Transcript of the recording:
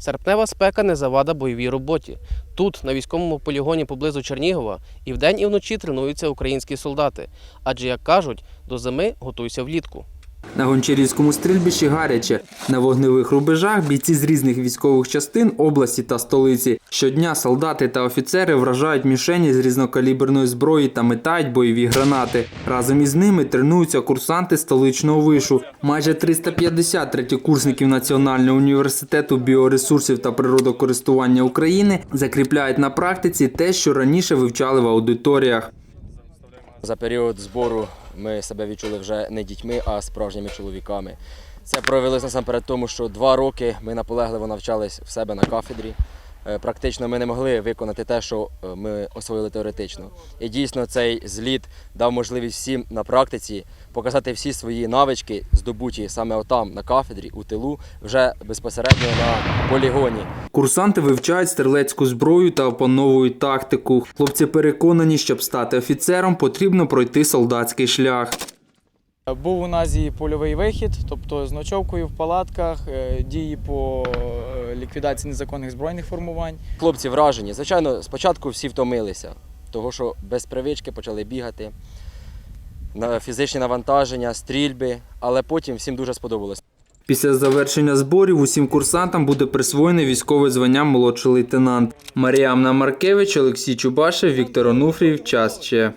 Серпнева спека не завада бойовій роботі. Тут, на військовому полігоні поблизу Чернігова, і вдень, і вночі тренуються українські солдати. Адже, як кажуть, до зими готуйся влітку. На гончарівському стрільбищі гаряче. На вогневих рубежах бійці з різних військових частин області та столиці. Щодня солдати та офіцери вражають мішені з різнокаліберної зброї та метають бойові гранати. Разом із ними тренуються курсанти столичного вишу. Майже 350 третєкурсників Національного університету біоресурсів та природокористування України закріпляють на практиці те, що раніше вивчали в аудиторіях. За період збору ми себе відчули вже не дітьми, а справжніми чоловіками. Це проявилось насамперед тому, що два роки ми наполегливо навчались в себе на кафедрі. Е, Практично ми не могли виконати те, що е, ми освоїли теоретично. І дійсно цей зліт дав можливість всім на практиці показати всі свої навички, здобуті саме отам на кафедрі, у тилу, вже безпосередньо на полігоні. Курсанти вивчають стрілецьку зброю та опановують тактику. Хлопці переконані, щоб стати офіцером, потрібно пройти солдатський шлях. Був у нас і польовий вихід, тобто з ночовкою в палатках, е, дії по е, ліквідації незаконних збройних формувань. Хлопці вражені. Звичайно, спочатку всі втомилися, того що без привички почали бігати, фізичні навантаження, стрільби, але потім всім дуже сподобалось. Після завершення зборів усім курсантам буде присвоєне військове звання молодший лейтенант. Маріамна Маркевич, Олексій Чубашев, Віктор Онуфрів. Час ще.